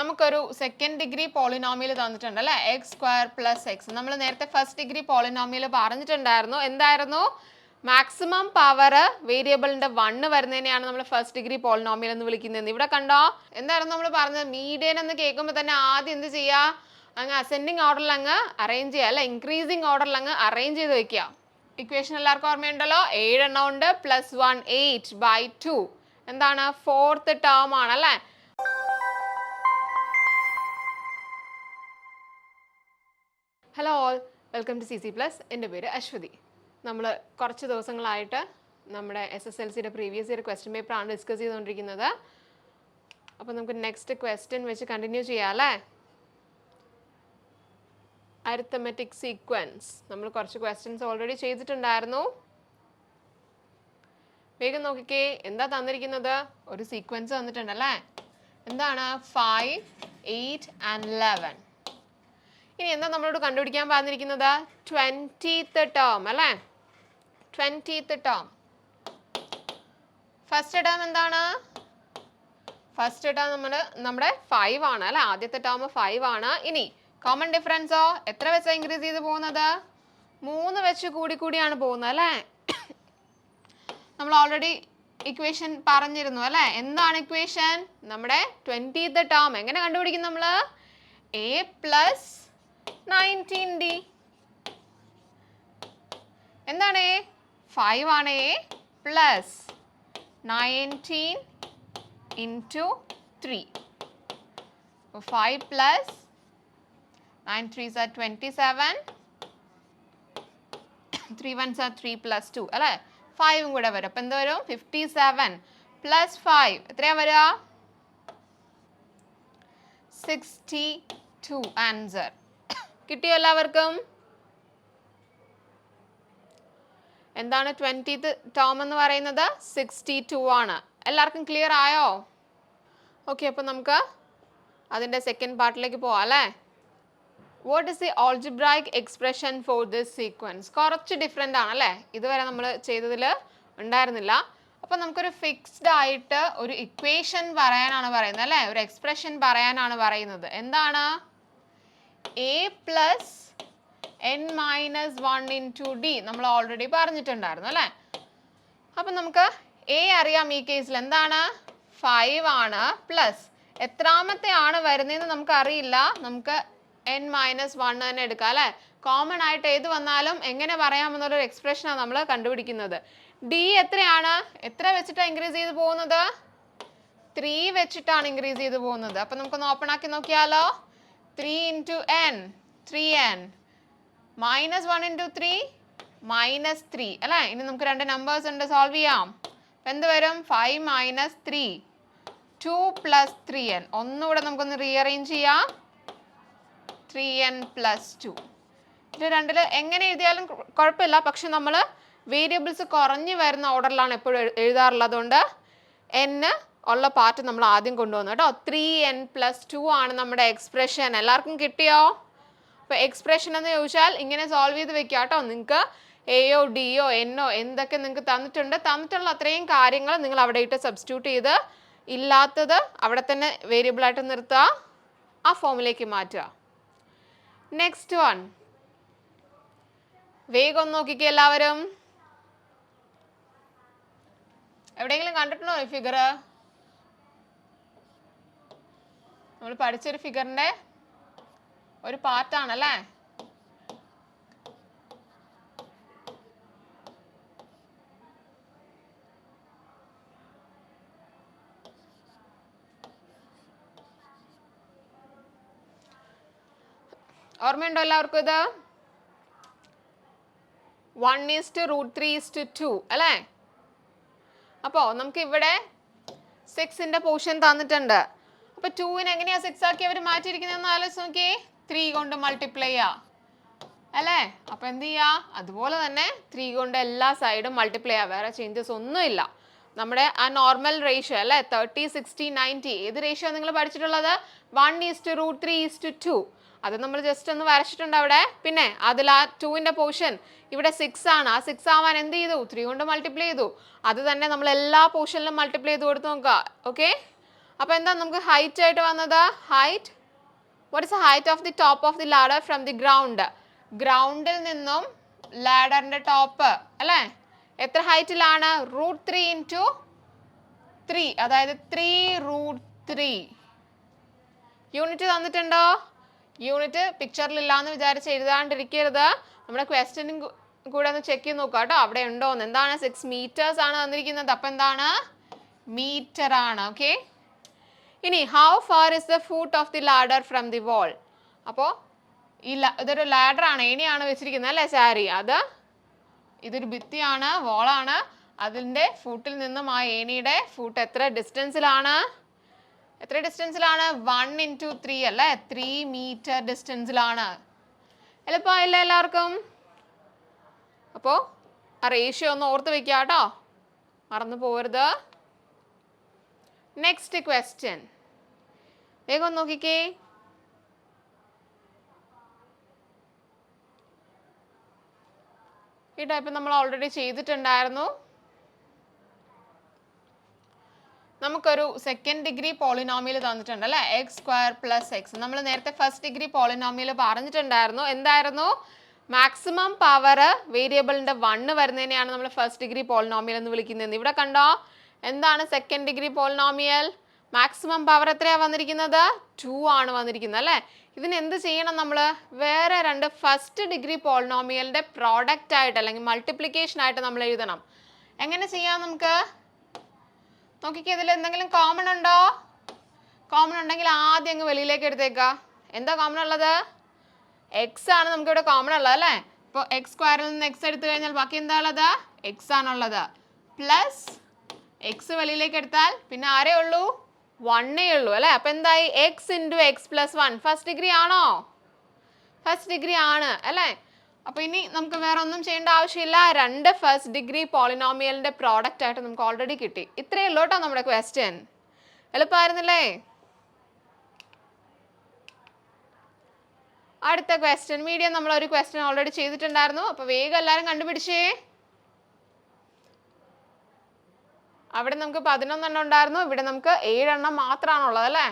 നമുക്കൊരു second degree polynomial തന്നിട്ടുണ്ട് അല്ലേ? എക്സ് സ്ക്വയർ പ്ലസ് എക്സ് നമ്മൾ നേരത്തെ ഫസ്റ്റ് ഡിഗ്രി പോളിനോമിയൽ പറഞ്ഞിട്ടുണ്ടായിരുന്നു. എന്തായിരുന്നു? മാക്സിമം പവർ വേരിയബിളിന്റെ വണ്ണ് വരുന്നതിനെയാണ് നമ്മൾ ഫസ്റ്റ് ഡിഗ്രി പോളിനോമിയൽ എന്ന് വിളിക്കുന്നത്. ഇവിടെ കണ്ടോ? എന്തായിരുന്നു നമ്മൾ പറഞ്ഞത്? മീഡിയൻ എന്ന് കേൾക്കുമ്പോൾ തന്നെ ആദ്യം എന്ത് ചെയ്യുക അങ്ങ് അസെൻഡിങ് ഓർഡറിൽ അങ്ങ് അറേഞ്ച് ചെയ്യുക അല്ലെ? ഇൻക്രീസിങ് ഓർഡറിൽ അങ്ങ് അറേഞ്ച് ചെയ്ത് വെക്കുക ഇക്വേഷൻ എല്ലാവർക്കും ഓർമ്മയുണ്ടല്ലോ? ഏഴെണ്ണം ഉണ്ട്. Plus one eight by two എന്താണ്? ഫോർത്ത് ടേം ആണ് hello all welcome to C C plus എന്റെ പേര് അശ്വതി. നമ്മൾ കുറച്ച് ദിവസങ്ങളായിട്ട് നമ്മുടെ എസ് എസ് എൽ സിയുടെ പ്രീവിയസ് ഇയർ ക്വസ്റ്റ്യൻ പേപ്പറാണ് ഡിസ്കസ് ചെയ്തുകൊണ്ടിരിക്കുന്നത്. അപ്പോൾ നമുക്ക് നെക്സ്റ്റ് ക്വസ്റ്റ്യൻ വെച്ച് കണ്ടിന്യൂ ചെയ്യാമല്ലേ അരിത്തമെറ്റിക് സീക്വൻസ് നമ്മൾ കുറച്ച് ക്വസ്റ്റ്യൻസ് ഓൾറെഡി ചെയ്തിട്ടുണ്ടായിരുന്നു. വേഗം നോക്കിക്കേ. എന്താ തന്നിരിക്കുന്നത്? ഒരു സീക്വൻസ് തന്നിട്ടുണ്ടല്ലേ? എന്താണ്? ഫൈവ് എയ്റ്റ് ആൻഡ് ലെവൻ ഇനി എന്താ നമ്മളോട് കണ്ടുപിടിക്കാൻ പറഞ്ഞിരിക്കുന്നത്? ട്വന്റീത്ത് ടേം അല്ലേ? ട്വന്റീത്ത് ടേം ഫസ്റ്റ് ടേം എന്താണ്? ഫസ്റ്റ് ടേം നമ്മൾ നമ്മുടെ ഫൈവ് ആണ് അല്ലേ? ആദ്യത്തെ ടേം ഫൈവ് ആണ്. ഇനി കോമൺ ഡിഫറൻസോ എത്ര വെച്ചാണ് ഇൻക്രീസ് ചെയ്ത് പോകുന്നത്? മൂന്ന് വെച്ച് കൂടി കൂടിയാണ് പോകുന്നത് അല്ലേ? നമ്മൾ ഓൾറെഡി ഇക്വേഷൻ പറഞ്ഞിരുന്നു അല്ലേ? എന്താണ് ഇക്വേഷൻ നമ്മുടെ ട്വന്റീത്ത് ടേം എങ്ങനെ കണ്ടുപിടിക്കും നമ്മൾ എ പ്ലസ് നയന്റീൻ ഡി എന്താണ്? ഫൈവ് ആണ് a plus nineteen into three five plus nine threes are twenty seven three ones are three plus two അല്ലേ? ഫൈവും കൂടെ വരും. അപ്പം എന്ത് വരും? ഫിഫ്റ്റി സെവൻ പ്ലസ് ഫൈവ് എത്രയാ വരിക? സിക്സ്റ്റി ടു ആൻസർ കിട്ടിയോ എല്ലാവർക്കും? എന്താണ് ട്വന്റീത്ത് ടേം എന്ന് പറയുന്നത്? സിക്സ്റ്റി ടു ആണ്. എല്ലാവർക്കും ക്ലിയർ ആയോ? ഓക്കെ അപ്പോൾ നമുക്ക് അതിന്റെ സെക്കൻഡ് പാർട്ടിലേക്ക് പോവാം അല്ലേ? What is the algebraic expression for this sequence കുറച്ച് ഡിഫറെന്റ് ആണ് അല്ലേ? ഇതുവരെ നമ്മൾ ചെയ്തതിൽ ഉണ്ടായിരുന്നില്ല. അപ്പോൾ നമുക്കൊരു ഫിക്സ്ഡ് ആയിട്ട് ഒരു ഇക്വേഷൻ പറയാനാണ് പറയുന്നത് അല്ലേ? ഒരു എക്സ്പ്രഷൻ പറയാനാണ് പറയുന്നത്. എന്താണ്? A plus n minus one in two d നമ്മൾ ഓൾറെഡി പറഞ്ഞിട്ടുണ്ടായിരുന്നു അല്ലേ? അപ്പം നമുക്ക് എ അറിയാം ഈ കേസിൽ എന്താണ്? ഫൈവ് ആണ് പ്ലസ് എത്രാമത്തെ ആണ് വരുന്നതെന്ന് നമുക്ക് അറിയില്ല. നമുക്ക് എൻ മൈനസ് വൺ തന്നെ എടുക്കാം അല്ലേ? കോമൺ ആയിട്ട് ഏത് വന്നാലും എങ്ങനെ പറയാമെന്നുള്ളൊരു എക്സ്പ്രഷനാണ് നമ്മൾ കണ്ടുപിടിക്കുന്നത്. ഡി എത്രയാണ്? എത്ര വെച്ചിട്ടാണ് ഇൻക്രീസ് ചെയ്ത് പോകുന്നത്? ത്രീ വെച്ചിട്ടാണ് ഇൻക്രീസ് ചെയ്ത് പോകുന്നത്. അപ്പം നമുക്കൊന്ന് ഓപ്പൺ ആക്കി നോക്കിയാലോ? Three into n three n minus one into three minus three അല്ലേ? ഇനി നമുക്ക് രണ്ട് നമ്പേഴ്സ് ഉണ്ട് സോൾവ് ചെയ്യാം. അപ്പം എന്ത് വരും? Five minus three two plus three n ഒന്നുകൂടെ നമുക്കൊന്ന് റീഅറേഞ്ച് ചെയ്യാം. ത്രീ എൻ പ്ലസ് ടു ഇത് രണ്ടിൽ എങ്ങനെ എഴുതിയാലും കുഴപ്പമില്ല. പക്ഷെ നമ്മൾ വേരിയബിൾസ് കുറഞ്ഞു വരുന്ന ഓർഡറിലാണ് എപ്പോഴും എഴു- എഴുതാറുള്ളത്. അതുകൊണ്ട് എന്ന് ഉള്ള പാർട്ട് നമ്മൾ ആദ്യം കൊണ്ടുവന്നു കേട്ടോ. ത്രീ എൻ പ്ലസ് ടു ആണ് നമ്മുടെ എക്സ്പ്രഷൻ എല്ലാവർക്കും കിട്ടിയോ? അപ്പോൾ എക്സ്പ്രഷൻ എന്ന് ചോദിച്ചാൽ ഇങ്ങനെ സോൾവ് ചെയ്ത് വെക്കുക കേട്ടോ. നിങ്ങൾക്ക് എയോ ഡിയോ എന്നോ എന്തൊക്കെ നിങ്ങൾക്ക് തന്നിട്ടുണ്ട്. തന്നിട്ടുള്ള അത്രയും കാര്യങ്ങൾ നിങ്ങൾ അവിടെ ഇട്ട് സബ്സ്റ്റിറ്റ്യൂട്ട് ചെയ്ത് ഇല്ലാത്തത് അവിടെ തന്നെ വേരിയബിൾ ആയിട്ട് നിർത്തുക. ആ ഫോമിലേക്ക് മാറ്റുക. നെക്സ്റ്റ് വൺ വേഗം നോക്കിക്കേ എല്ലാവരും. എവിടെയെങ്കിലും കണ്ടിട്ടുണ്ടോ ഈ ഫിഗർ നമ്മൾ പഠിച്ചൊരു ഫിഗറിന്റെ ഒരു പാർട്ടാണല്ലേ? ഓർമ്മയുണ്ടോ എല്ലാവർക്കും ഇത്? One is two root three is two two അല്ലേ? അപ്പോൾ നമുക്ക് ഇവിടെ സിക്സിന്റെ പോർഷൻ തന്നിട്ടുണ്ട്. അപ്പോൾ ടൂവിന് എങ്ങനെയാ സിക്സ് ആക്കി അവർ മാറ്റിയിരിക്കുന്നതെന്ന് ആലോചിച്ച് നോക്കിയേ. ത്രീ കൊണ്ട് മൾട്ടിപ്ലൈ ആ അല്ലേ? അപ്പൊ എന്ത് ചെയ്യാ? അതുപോലെ തന്നെ ത്രീ കൊണ്ട് എല്ലാ സൈഡും മൾട്ടിപ്ലൈ ആ വേറെ ചേഞ്ചസ് ഒന്നുമില്ല നമ്മുടെ ആ നോർമൽ റേഷ്യോ അല്ലേ? തേർട്ടി സിക്സ്റ്റി നയന്റി ഏത് റേഷ്യോ നിങ്ങൾ പഠിച്ചിട്ടുള്ളത്? One is two root three is two two അത് നമ്മൾ ജസ്റ്റ് ഒന്ന് വരച്ചിട്ടുണ്ട് അവിടെ. പിന്നെ അതിൽ ആ ടൂവിന്റെ പോർഷൻ ഇവിടെ സിക്സ് ആണ്. ആ സിക്സ് ആവാൻ എന്ത് ചെയ്തു? ത്രീ കൊണ്ട് മൾട്ടിപ്ലൈ ചെയ്തു. അത് തന്നെ നമ്മൾ എല്ലാ പോർഷനിലും മൾട്ടിപ്ലൈ ചെയ്ത് കൊടുത്ത് നോക്കുക. ഓക്കെ അപ്പോൾ എന്താ നമുക്ക് ഹൈറ്റ് ആയിട്ട് വന്നത്? Height what is height of the top of the ladder from the ground ഗ്രൗണ്ടിൽ നിന്നും ലാഡറിന്റെ ടോപ്പ് അല്ലേ? എത്ര ഹൈറ്റിലാണ് റൂട്ട് ത്രീ ഇന്റു ത്രീ അതായത് ത്രീ റൂട്ട് ത്രീ യൂണിറ്റ് തന്നിട്ടുണ്ടോ? യൂണിറ്റ് പിക്ചറിലില്ല എന്ന് വിചാരിച്ച് എഴുതാണ്ടിരിക്കരുത്. നമ്മുടെ ക്വസ്റ്റ്യനും കൂടെ ഒന്ന് ചെക്ക് ചെയ്ത് നോക്കുക കേട്ടോ. അവിടെ ഉണ്ടോ എന്ന് എന്താണ്? സിക്സ് മീറ്റേഴ്സ് ആണ് തന്നിരിക്കുന്നത്. അപ്പം എന്താണ്? മീറ്റർ ആണ്. ഓക്കെ ഇനി how far is the foot of the ladder from the wall അപ്പോൾ ഈ ഇതൊരു ലാഡർ ആണ്. ഏണിയാണ് വെച്ചിരിക്കുന്നത് അല്ലേ സാരി? അത് ഇതൊരു ഭിത്തിയാണ് വോളാണ് അതിന്റെ ഫൂട്ടിൽ നിന്നും ആ ഏണിയുടെ ഫൂട്ട് എത്ര ഡിസ്റ്റൻസിലാണ് എത്ര ഡിസ്റ്റൻസിലാണ് വൺ ഇന്റു ത്രീ അല്ലേ? ത്രീ മീറ്റർ ഡിസ്റ്റൻസിലാണ് എളുപ്പമായില്ല എല്ലാവർക്കും? അപ്പോൾ ആ റേഷ്യോ ഒന്ന് ഓർത്ത് വെക്കുക കേട്ടോ മറന്നു പോകരുത് നെക്സ്റ്റ് ക്വസ്റ്റ്യൻ വേഗം നോക്കിക്കേ. ഈ ടൈപ്പ് നമ്മൾ ഓൾറെഡി ചെയ്തിട്ടുണ്ടായിരുന്നു. നമുക്കൊരു സെക്കൻഡ് ഡിഗ്രി പോളിനോമിയൽ തന്നിട്ടുണ്ട് അല്ലേ? എക്സ് സ്ക്വയർ പ്ലസ് എക്സ് നമ്മൾ നേരത്തെ ഫസ്റ്റ് ഡിഗ്രി പോളിനോമിയൽ പറഞ്ഞിട്ടുണ്ടായിരുന്നു. എന്തായിരുന്നു? മാക്സിമം പവർ വേരിയബിളിന്റെ വണ്ണ് വരുന്നതിനെയാണ് നമ്മൾ ഫസ്റ്റ് ഡിഗ്രി പോളിനോമിയൽ എന്ന് വിളിക്കുന്നത് ഇവിടെ കണ്ടോ? എന്താണ് second degree polynomial maximum power എത്രയാണ് വന്നിരിക്കുന്നത്? ടു ആണ് വന്നിരിക്കുന്നത് അല്ലേ? ഇതിന് എന്ത് ചെയ്യണം നമ്മൾ വേറെ രണ്ട് ഫസ്റ്റ് ഡിഗ്രി പോളിനോമിയലിന്റെ പ്രോഡക്റ്റ് ആയിട്ട് അല്ലെങ്കിൽ മൾട്ടിപ്ലിക്കേഷൻ ആയിട്ട് നമ്മൾ എഴുതണം. എങ്ങനെ ചെയ്യാം നമുക്ക്? നോക്കിക്കേ ഇതിൽ എന്തെങ്കിലും കോമൺ ഉണ്ടോ? കോമൺ ഉണ്ടെങ്കിൽ ആദ്യം അങ്ങ് വെളിയിലേക്ക് എടുത്തേക്ക. എന്താ കോമൺ ഉള്ളത്? എക്സ് ആണ് നമുക്കിവിടെ കോമൺ ഉള്ളത് അല്ലേ? ഇപ്പോൾ എക്സ് സ്ക്വയറിൽ നിന്ന് എക്സ് എടുത്തു കഴിഞ്ഞാൽ ബാക്കി എന്താ ഉള്ളത്? എക്സ് ആണുള്ളത്. പ്ലസ് എക്സ് വെളിയിലേക്ക് എടുത്താൽ പിന്നെ ആരേ ഉള്ളൂ? വണ്ണേ ഉള്ളൂ അല്ലേ? അപ്പം എന്തായി? X into x plus one first degree ആണോ? ഫസ്റ്റ് ഡിഗ്രി ആണ് അല്ലേ? അപ്പോൾ ഇനി നമുക്ക് വേറെ ഒന്നും ചെയ്യേണ്ട ആവശ്യമില്ല. രണ്ട് ഫസ്റ്റ് ഡിഗ്രി പോളിനോമിയലിന്റെ പ്രോഡക്റ്റ് ആയിട്ട് നമുക്ക് ഓൾറെഡി കിട്ടി. ഇത്രയേ ഉള്ളൂ കേട്ടോ നമ്മുടെ ക്വസ്റ്റ്യൻ എളുപ്പമായിരുന്നില്ലേ അടുത്ത ക്വസ്റ്റ്യൻ മീഡിയം നമ്മൾ ഒരു ക്വസ്റ്റ്യൻ ഓൾറെഡി ചെയ്തിട്ടുണ്ടായിരുന്നു. അപ്പോൾ വേഗം എല്ലാവരും കണ്ടുപിടിച്ചേ. അവിടെ നമുക്ക് പതിനൊന്നെണ്ണം ഉണ്ടായിരുന്നു. ഇവിടെ നമുക്ക് ഏഴെണ്ണം മാത്രമാണുള്ളത് അല്ലേ?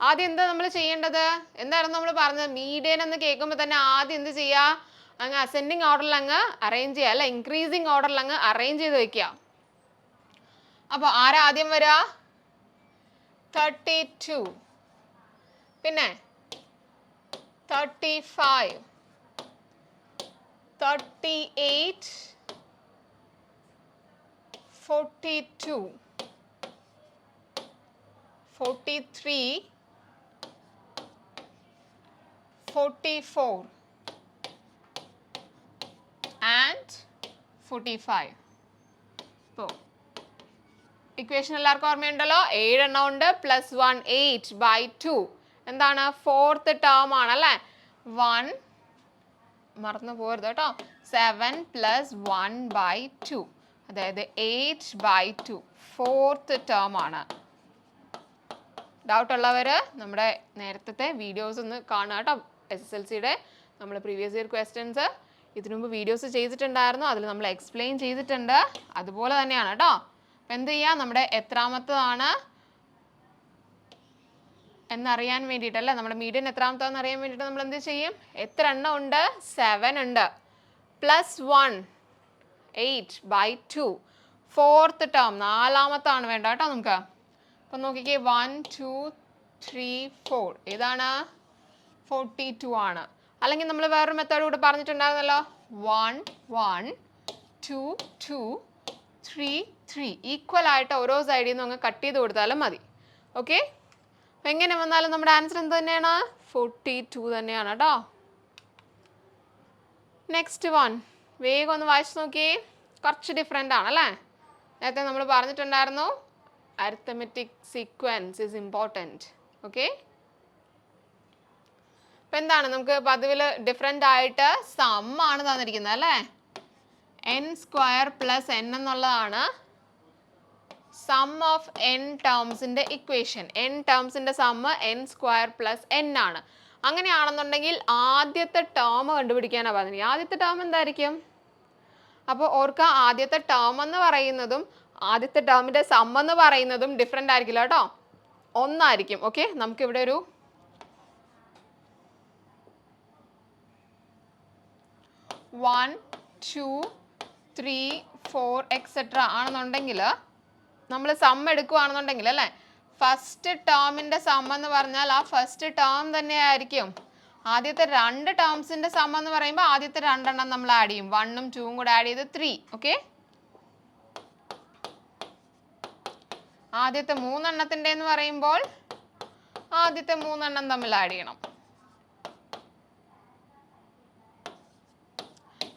ആദ്യം എന്താ നമ്മൾ ചെയ്യേണ്ടത്? എന്തായിരുന്നു നമ്മൾ പറഞ്ഞത്? മീഡിയൻ എന്ന് കേൾക്കുമ്പോൾ തന്നെ ആദ്യം എന്ത് ചെയ്യുക അങ്ങ് അസെൻഡിങ് ഓർഡറിൽ അങ്ങ് അറേഞ്ച് ചെയ്യുക അല്ല? ഇൻക്രീസിങ് ഓർഡറിൽ അങ്ങ് അറേഞ്ച് ചെയ്ത് വെക്കുക. അപ്പോൾ ആരാദ്യം വരിക തേർട്ടി ടു പിന്നെ thirty five thirty eight forty two forty three 44 and 45 ഇപ്പോൾ ഇക്വേഷൻ എല്ലാവർക്കും ഓർമ്മയുണ്ടല്ലോ? ഏഴെണ്ണം ഉണ്ട് plus one eight by two എന്താണ്? ഫോർത്ത് ടേം ആണല്ലേ വൺ മറന്നു പോകരുത് കേട്ടോ. Seven plus one by two അതായത് eight by two fourth term ആണ്. ഡൗട്ട് ഉള്ളവർ നമ്മുടെ നേരത്തെ വീഡിയോസ് ഒന്ന് കാണുക കേട്ടോ. എസ് എസ് എൽ സിയുടെ നമ്മൾ പ്രീവിയസ് ഇയർ ക്വസ്റ്റ്യൻസ് ഇതിനു മുമ്പ് വീഡിയോസ് ചെയ്തിട്ടുണ്ടായിരുന്നു. അതിൽ നമ്മൾ എക്സ്പ്ലെയിൻ ചെയ്തിട്ടുണ്ട്. അതുപോലെ തന്നെയാണ് കേട്ടോ. അപ്പം എന്ത് ചെയ്യുക നമ്മുടെ എത്രാമത്തതാണ് എന്നറിയാൻ വേണ്ടിയിട്ടല്ലേ? നമ്മുടെ മീഡിയൻ എത്രാമത്തതെന്ന് അറിയാൻ വേണ്ടിയിട്ട് നമ്മൾ എന്ത് ചെയ്യും? എത്ര എണ്ണം ഉണ്ട്? സെവൻ ഉണ്ട്. Plus one eight by two fourth term നാലാമത്താണ് വേണ്ട കേട്ടോ നമുക്ക്. അപ്പം നോക്കിക്കേ വൺ ടു ത്രീ ഫോർ ഏതാണ്? ഫോർട്ടി ടു ആണ്. അല്ലെങ്കിൽ നമ്മൾ വേറൊരു മെത്തേഡ് കൂടെ പറഞ്ഞിട്ടുണ്ടായിരുന്നല്ലോ. One one two two three three equal ആയിട്ട് ഓരോ സൈഡിൽ നിന്ന് അങ്ങ് കട്ട് ചെയ്ത് കൊടുത്താലും മതി. ഓക്കെ അപ്പം എങ്ങനെ വന്നാലും നമ്മുടെ ആൻസർ എന്ത് തന്നെയാണ്? ഫോർട്ടി ടു തന്നെയാണ് കേട്ടോ. നെക്സ്റ്റ് വൺ വേഗം ഒന്ന് വായിച്ചു നോക്കിയേ കുറച്ച് ഡിഫറെന്റ് ആണ് അല്ലേ? നേരത്തെ നമ്മൾ പറഞ്ഞിട്ടുണ്ടായിരുന്നു arithmetic sequence is important okay അപ്പം എന്താണ്? നമുക്ക് പതിവിൽ ഡിഫറെന്റ് ആയിട്ട് സം ആണ് തന്നിരിക്കുന്നത് അല്ലേ? എൻ സ്ക്വയർ പ്ലസ് എൻ എന്നുള്ളതാണ് സം ഓഫ് എൻ ടേംസിന്റെ equation n ടേംസിന്റെ sum n square plus n ആണ്. അങ്ങനെയാണെന്നുണ്ടെങ്കിൽ ആദ്യത്തെ ടേം കണ്ടുപിടിക്കാനാണ് പറഞ്ഞത്. ആദ്യത്തെ ടേം എന്തായിരിക്കും? അപ്പോൾ ഓർക്കുക ആദ്യത്തെ ടേം എന്ന് പറയുന്നതും ആദ്യത്തെ ടേമിന്റെ സം എന്ന് പറയുന്നതും ഡിഫറെന്റ് ആയിരിക്കില്ല കേട്ടോ. ഒന്നായിരിക്കും. ഓക്കെ നമുക്കിവിടെ ഒരു one two three four etcetera ആണെന്നുണ്ടെങ്കിൽ നമ്മൾ സം എടുക്കുകയാണെന്നുണ്ടെങ്കിൽ അല്ലേ? ഫസ്റ്റ് ടേമിന്റെ സം എന്ന് പറഞ്ഞാൽ ആ ഫസ്റ്റ് ടേം തന്നെ ആയിരിക്കും. ആദ്യത്തെ രണ്ട് ടേംസിന്റെ സം എന്ന് പറയുമ്പോൾ ആദ്യത്തെ രണ്ടെണ്ണം നമ്മൾ ആഡ് ചെയ്യും. വണ്ണും ടൂവും കൂടെ ആഡ് ചെയ്ത് ത്രീ ഓക്കെ ആദ്യത്തെ മൂന്നെണ്ണത്തിന്റെ എന്ന് പറയുമ്പോൾ ആദ്യത്തെ മൂന്നെണ്ണം തമ്മിൽ ആഡ് ചെയ്യണം.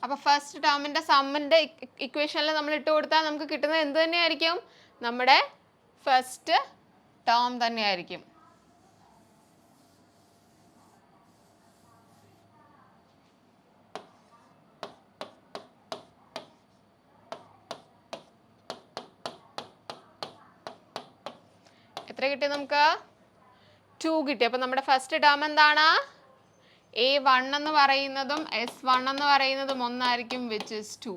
അപ്പൊ ഫസ്റ്റ് ടേമിന്റെ സമ്മിന്റെ ഇക്വേഷനിൽ നമ്മൾ ഇട്ട് കൊടുത്താൽ നമുക്ക് കിട്ടുന്നത് എന്ത് തന്നെയായിരിക്കും? നമ്മുടെ ഫസ്റ്റ് ടേം തന്നെയായിരിക്കും. എത്ര കിട്ടി നമുക്ക്? ടു കിട്ടി. അപ്പൊ നമ്മുടെ ഫസ്റ്റ് ടേം എന്താണ്? എ വൺ എന്ന് പറയുന്നതും എസ് വൺ എന്ന് പറയുന്നതും ഒന്നായിരിക്കും which is two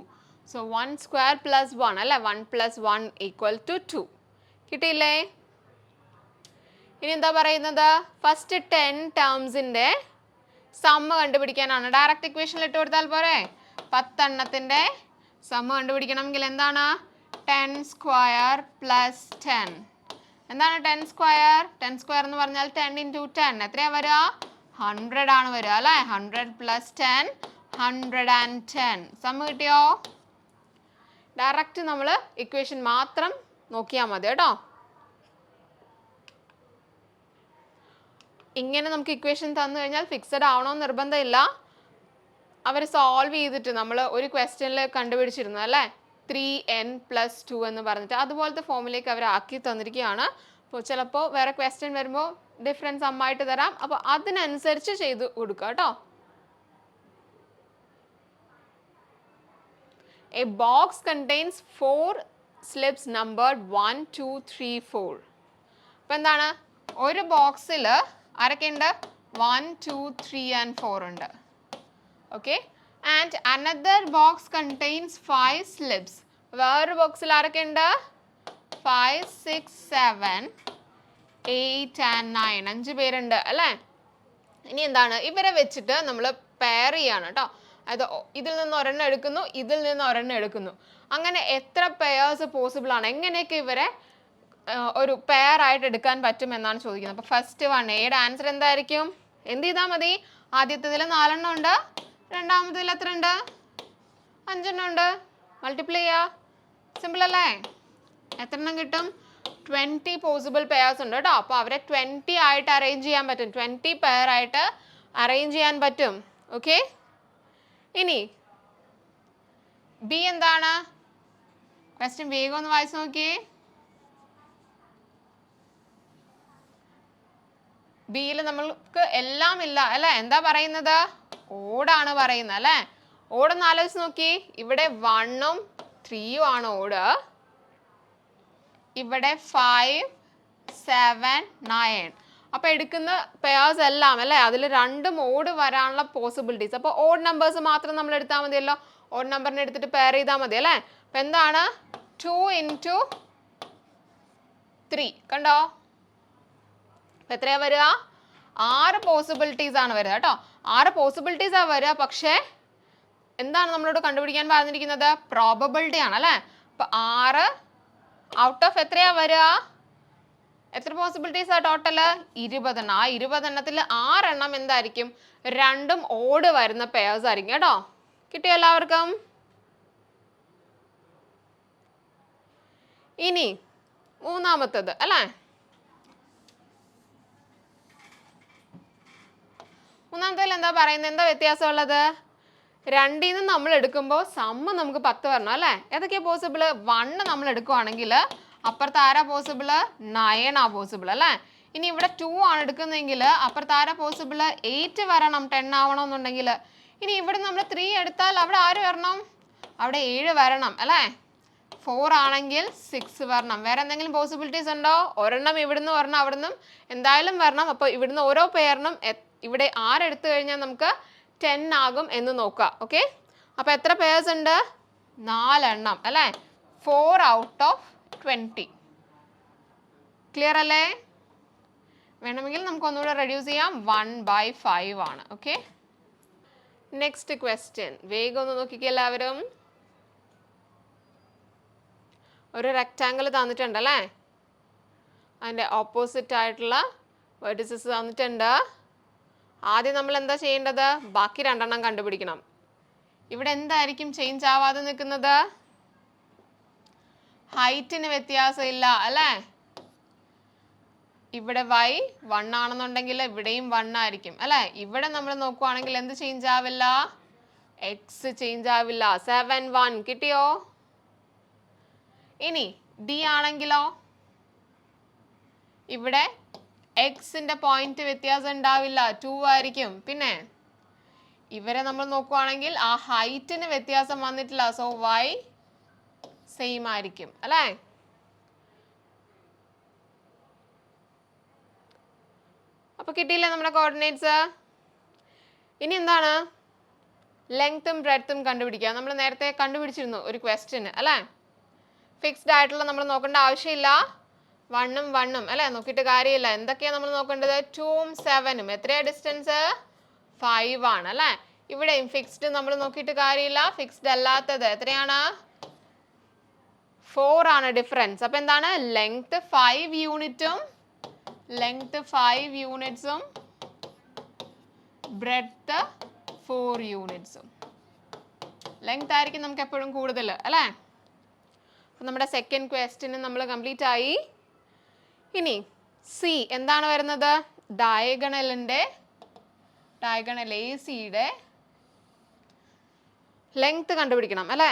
so one square plus one അല്ലേ? One plus one equal two two കിട്ടിയില്ലേ? ഇനി എന്താ പറയുന്നത്? ഫസ്റ്റ് ടെൻ ടേംസിന്റെ സമ കണ്ടുപിടിക്കാനാണ്. ഡയറക്റ്റ് ഇക്വേഷനിൽ ഇട്ട് കൊടുത്താൽ പോരെ? പത്തെണ്ണത്തിന്റെ സമ കണ്ടുപിടിക്കണമെങ്കിൽ എന്താണ്? ടെൻ സ്ക്വയർ പ്ലസ് ടെൻ എന്താണ് ടെൻ സ്ക്വയർ ടെൻ സ്ക്വയർ എന്ന് പറഞ്ഞാൽ ടെൻ ഇന്റു ടെൻ എത്രയാണ് വരിക? ഹൺഡ്രഡ് ആണ് വരിക അല്ലേ? Hundred plus ten hundred and ten sum കിട്ടിയോ? ഡയറക്റ്റ് നമ്മൾ ഇക്വേഷൻ മാത്രം നോക്കിയാൽ മതി കേട്ടോ. ഇങ്ങനെ നമുക്ക് ഇക്വേഷൻ തന്നു കഴിഞ്ഞാൽ ഫിക്സഡ് ആവണോ നിർബന്ധമില്ല. അവർ സോൾവ് ചെയ്തിട്ട് നമ്മൾ ഒരു ക്വസ്റ്റ്യനിൽ കണ്ടുപിടിച്ചിരുന്നു അല്ലേ? ത്രീ എൻ പ്ലസ് ടു എന്ന് പറഞ്ഞിട്ട്. അതുപോലത്തെ ഫോമിലേക്ക് അവർ ആക്കി തന്നിരിക്കുകയാണ്. അപ്പോൾ ചിലപ്പോൾ വേറെ ക്വസ്റ്റ്യൻ വരുമ്പോൾ ഡിഫറൻസ് അമ്മായിട്ട് തരാം. അപ്പോൾ അതിനനുസരിച്ച് ചെയ്ത് കൊടുക്കുക കേട്ടോ. A box contains four slips number one two three four അപ്പോൾ എന്താണ്? ഒരു ബോക്സിൽ ആരൊക്കെയുണ്ട്? One two three and four ഉണ്ട്. Okay and another box contains five slips വേറൊരു ബോക്സിൽ ആരൊക്കെ ഉണ്ട് five six seven eight and nine അഞ്ച് പേരുണ്ട് അല്ലേ? ഇനി എന്താണ്? ഇവരെ വെച്ചിട്ട് നമ്മൾ പെയർ ചെയ്യാണ് കേട്ടോ അത് ഇതിൽ നിന്ന് ഒരെണ്ണം എടുക്കുന്നു ഇതിൽ നിന്ന് ഒരെണ്ണം എടുക്കുന്നു. അങ്ങനെ എത്ര പെയേഴ്സ് പോസിബിൾ ആണ്? എങ്ങനെയൊക്കെ ഇവരെ ഒരു പെയർ ആയിട്ട് എടുക്കാൻ പറ്റും എന്നാണ് ചോദിക്കുന്നത്. അപ്പോൾ ഫസ്റ്റ് വൺ എയുടെ ആൻസർ എന്തായിരിക്കും? എന്ത് ചെയ്താൽ മതി? ആദ്യത്തേതിൽ നാലെണ്ണം ഉണ്ട്. രണ്ടാമത്തേതിൽ എത്ര ഉണ്ട് അഞ്ചെണ്ണം ഉണ്ട്. മൾട്ടിപ്ലൈ ചെയ്യുക സിമ്പിൾ അല്ലേ? എത്ര എണ്ണം കിട്ടും? ട്വന്റി പോസിബിൾ പെയർസ് ഉണ്ട് കേട്ടോ. അപ്പോൾ അവരെ ട്വന്റി ആയിട്ട് അറേഞ്ച് ചെയ്യാൻ പറ്റും. ട്വന്റി പെയർ ആയിട്ട് അറേഞ്ച് ചെയ്യാൻ പറ്റും. ഓക്കെ ഇനി ബി എന്താണ്? ക്വസ്റ്റ്യൻ വേഗം ഒന്ന് വായിച്ചു നോക്കിയേ. ബിയിൽ നമ്മൾക്ക് എല്ലാം ഇല്ല അല്ലെ? എന്താ പറയുന്നത്? ഓടാണ് പറയുന്നത് അല്ലെ? ഓടൊന്ന് ആലോചിച്ച് നോക്കി. ഇവിടെ വണ്ണും ത്രീയും ആണ് ഓട്. ഇവിടെ ഫൈവ് സെവൻ നയൻ അപ്പോൾ എടുക്കുന്ന പെയേഴ്സ് എല്ലാം അല്ലേ? അതിൽ രണ്ടും ഓട് വരാനുള്ള പോസിബിലിറ്റീസ് അപ്പോൾ ഓഡ് നമ്പേഴ്സ് മാത്രം നമ്മൾ എടുത്താൽ മതിയല്ലോ. ഓഡ് നമ്പറിനെ എടുത്തിട്ട് പെയർ ചെയ്താൽ മതി അല്ലേ? അപ്പം എന്താണ്? ടു ഇന്റു ത്രീ കണ്ടോ? അപ്പം എത്രയാ വരിക? ആറ് പോസിബിലിറ്റീസ് ആണ് വരുന്നത് കേട്ടോ. ആറ് പോസിബിലിറ്റീസ് ആണ് വരിക. പക്ഷേ എന്താണ് നമ്മളോട് കണ്ടുപിടിക്കാൻ പറഞ്ഞിരിക്കുന്നത്? പ്രോബബിലിറ്റി ആണ് അല്ലേ? അപ്പം ആറ് ഔട്ട് ഓഫ് എത്രയാ വരിക? എത്ര പോസിബിലിറ്റീസ് ആ ടോട്ടൽ ഇരുപതെണ്ണം. ആ ഇരുപതെണ്ണത്തിൽ ആറെണ്ണം എന്തായിരിക്കും? രണ്ടും ഓട് വരുന്ന പേഴ്സ് ആയിരിക്കും കേട്ടോ. കിട്ടിയോ എല്ലാവർക്കും? ഇനി മൂന്നാമത്തത് അല്ലേ? മൂന്നാമത്തേൽ എന്താ പറയുന്നത് എന്താ വ്യത്യാസമുള്ളത്? രണ്ടിൽ നിന്ന് നമ്മൾ എടുക്കുമ്പോൾ സമ്മ നമുക്ക് പത്ത് വരണം അല്ലേ? ഏതൊക്കെയാ പോസിബിൾ വണ്ണ് നമ്മൾ എടുക്കുവാണെങ്കിൽ അപ്പുറത്ത് ആരാ പോസിബിൾ നയൻ ആ പോസിബിൾ അല്ലേ? ഇനി ഇവിടെ ടു ആണ് എടുക്കുന്നതെങ്കിൽ അപ്പുറത്ത് ആരാ പോസിബിൾ എയ്റ്റ് വരണം ടെൻ ആവണമെന്നുണ്ടെങ്കിൽ. ഇനി ഇവിടെ നമ്മൾ ത്രീ എടുത്താൽ അവിടെ ആര് വരണം? അവിടെ ഏഴ് വരണം അല്ലേ? ഫോർ ആണെങ്കിൽ സിക്സ് വരണം. വേറെ എന്തെങ്കിലും പോസിബിലിറ്റീസ് ഉണ്ടോ? ഒരെണ്ണം ഇവിടുന്ന് ഒരെണ്ണം അവിടുന്ന്. എന്തായാലും വരണം. അപ്പോൾ ഇവിടുന്ന് ഓരോ പെയറിനും ഇവിടെ ആരെടുത്തു കഴിഞ്ഞാൽ നമുക്ക് ടെൻ ആകും എന്ന് നോക്കുക ഓക്കെ അപ്പോൾ എത്ര പേഴ്സ് ഉണ്ട്? നാലെണ്ണം അല്ലേ? Four out of twenty clear അല്ലേ? വേണമെങ്കിൽ നമുക്ക് ഒന്നുകൂടെ റെഡ്യൂസ് ചെയ്യാം. വൺ ബൈ ഫൈവ് ആണ് ഓക്കെ നെക്സ്റ്റ് ക്വസ്റ്റ്യൻ വേഗം ഒന്ന് നോക്കിക്കേ എല്ലാവരും. ഒരു റെക്റ്റാങ്കിൾ തന്നിട്ടുണ്ട് അല്ലേ? അതിന്റെ ഓപ്പോസിറ്റ് ആയിട്ടുള്ള വെർട്ടിസസ് തന്നിട്ടുണ്ട്. ആദ്യം നമ്മൾ എന്താ ചെയ്യേണ്ടത്? ബാക്കി രണ്ടെണ്ണം കണ്ടുപിടിക്കണം. ഇവിടെ എന്തായിരിക്കും ചേഞ്ച് ആവാതെ നിൽക്കുന്നത്? ഹൈറ്റിന് വ്യത്യാസമില്ല അല്ലേ? ഇവിടെ വൈ വൺ ആണെന്നുണ്ടെങ്കിൽ ഇവിടെയും വൺ ആയിരിക്കും അല്ലേ? ഇവിടെ നമ്മൾ നോക്കുവാണെങ്കിൽ എന്ത് ചേഞ്ച് ആവില്ല? എക്സ് ചേഞ്ച് ആവില്ല. സെവൻ വൺ കിട്ടിയോ? ഇനി ഡി ആണെങ്കിലോ? ഇവിടെ എക്സിന്റെ പോയിന്റ് വ്യത്യാസം ഉണ്ടാവില്ല. ടു ആയിരിക്കും. പിന്നെ ഇവരെ നമ്മൾ നോക്കുവാണെങ്കിൽ ആ ഹൈറ്റിന് വ്യത്യാസം വന്നിട്ടില്ല. സോ വൈ സെയിം ആയിരിക്കും. അല്ലേ? അപ്പൊ കിട്ടിയില്ലേ നമ്മുടെ കോർഡിനേറ്റ്സ് ഇനി എന്താണ്? ലെങ്ത്തും ബ്രെഡ്ത്തും കണ്ടുപിടിക്കുക. നമ്മൾ നേരത്തെ കണ്ടുപിടിച്ചിരുന്നു ഒരു ക്വസ്റ്റ്യന് അല്ലേ? ഫിക്സ്ഡ് ആയിട്ടുള്ള നമ്മൾ നോക്കേണ്ട ആവശ്യമില്ല. വണ്ണും വണ്ണും അല്ലേ? നോക്കിയിട്ട് കാര്യമില്ല. എന്തൊക്കെയാണ് നമ്മൾ നോക്കേണ്ടത്? ടൂവും സെവനും എത്രയാണ് ഡിസ്റ്റൻസ് ഫൈവ് ആണ് അല്ലേ? ഇവിടെയും ഫിക്സ്ഡ് നമ്മൾ നോക്കിയിട്ട് കാര്യമില്ല. ഫിക്സ്ഡ് അല്ലാത്തത് എത്രയാണ്? ഫോർ ആണ് ഡിഫറൻസ് അപ്പൊ എന്താണ്? ലെങ്ത് ഫൈവ് യൂണിറ്റും ലെങ്ത് ഫൈവ് യൂണിറ്റ്സും ബ്രെഡ്ത്ത് ഫോർ യൂണിറ്റ്സും ലെങ്ത് ആയിരിക്കും നമുക്ക് എപ്പോഴും കൂടുതൽ അല്ലേ? അപ്പം നമ്മുടെ സെക്കൻഡ് ക്വസ്റ്റിന് നമ്മൾ കംപ്ലീറ്റ് ആയി. ഇനി സി എന്താണ് വരുന്നത്? ഡയഗണലിന്റെ ഡയഗണൽ എ സിയുടെ ലെങ്ത് കണ്ടുപിടിക്കണം അല്ലേ?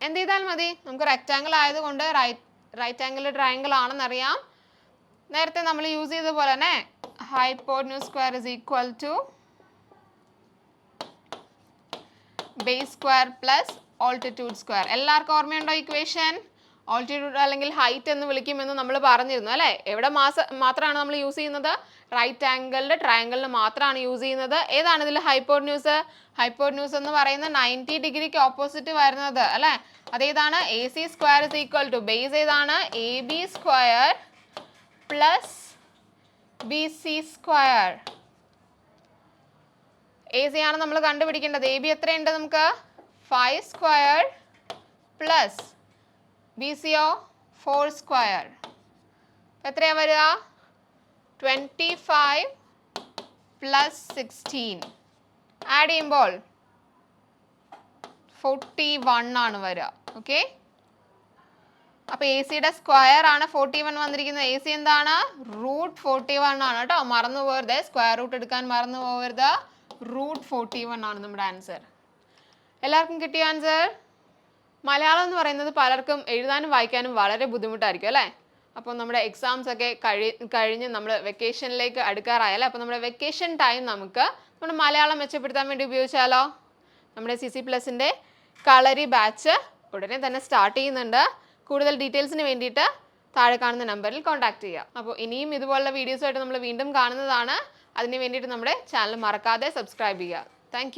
എന്ത് ചെയ്താൽ മതി. നമുക്ക് റെക്റ്റാങ്കിൾ ആയതുകൊണ്ട് റൈറ്റ് റൈറ്റ് ആംഗിൾ ട്രയാങ്കിൾ ആണെന്നറിയാം. നേരത്തെ നമ്മൾ യൂസ് ചെയ്ത പോലെ തന്നെ hypotenuse square is equal to base square plus altitude square എല്ലാവർക്കും ഓർമ്മയുണ്ടോ ഇക്വേഷൻ ഓൾട്ടിറ്റ്യൂഡ് അല്ലെങ്കിൽ ഹൈറ്റ് എന്ന് വിളിക്കുമെന്ന് നമ്മൾ പറഞ്ഞിരുന്നു അല്ലേ? എവിടെ മാസ മാത്രമാണ് നമ്മൾ യൂസ് ചെയ്യുന്നത്? റൈറ്റ് ആംഗിളിന്റെ ട്രയാംഗിളിന് മാത്രമാണ് യൂസ് ചെയ്യുന്നത്. ഏതാണ് ഇതിൽ ഹൈപ്പോർന്യൂസ് ഹൈപ്പോർന്യൂസ് എന്ന് പറയുന്ന നയന്റി ഡിഗ്രിക്ക് ഓപ്പോസിറ്റ് വരുന്നത് അല്ലേ? അതേതാണ് A C square is equal to base ഏതാണ്? A B square plus B C square A C ആണ് നമ്മൾ കണ്ടുപിടിക്കേണ്ടത്. എ ബി എത്രയുണ്ട് നമുക്ക്? ഫൈവ് സ്ക്വയർ പ്ലസ് ബി സിയോ ഫോർ സ്ക്വയർ എത്രയാ വരിക? Twenty five plus sixteen add ചെയ്യുമ്പോൾ ഫോർട്ടി വൺ ആണ് വരിക. ഓക്കെ അപ്പോൾ എ സിയുടെ സ്ക്വയർ ആണ് ഫോർട്ടി വൺ വന്നിരിക്കുന്നത്. എ സി എന്താണ്? റൂട്ട് ഫോർട്ടി വൺ ആണ് കേട്ടോ. മറന്നു പോകരുത്. സ്ക്വയർ റൂട്ട് എടുക്കാൻ മറന്നു പോകരുത്. റൂട്ട് ഫോർട്ടി വൺ ആണ് നമ്മുടെ ആൻസർ എല്ലാവർക്കും കിട്ടിയ ആൻസർ മലയാളം എന്ന് പറയുന്നത് പലർക്കും എഴുതാനും വായിക്കാനും വളരെ ബുദ്ധിമുട്ടായിരിക്കും അല്ലേ? അപ്പോൾ നമ്മുടെ എക്സാംസ് ഒക്കെ കഴി കഴിഞ്ഞ് നമ്മൾ വെക്കേഷനിലേക്ക് അടുക്കാറായല്ലേ അപ്പോൾ നമ്മുടെ വെക്കേഷൻ ടൈം നമുക്ക് നമ്മുടെ മലയാളം മെച്ചപ്പെടുത്താൻ വേണ്ടി ഉപയോഗിച്ചാലോ? നമ്മുടെ സി സി പ്ലസിന്റെ കളരി ബാച്ച് ഉടനെ തന്നെ സ്റ്റാർട്ട് ചെയ്യുന്നുണ്ട്. കൂടുതൽ ഡീറ്റെയിൽസിന് വേണ്ടിയിട്ട് താഴെ കാണുന്ന നമ്പറിൽ കോൺടാക്ട് ചെയ്യുക. അപ്പോൾ ഇനിയും ഇതുപോലുള്ള വീഡിയോസുമായിട്ട് നമ്മൾ വീണ്ടും കാണുന്നതാണ്. അതിന് വേണ്ടിയിട്ട് നമ്മുടെ ചാനൽ മറക്കാതെ സബ്സ്ക്രൈബ് ചെയ്യുക. താങ്ക്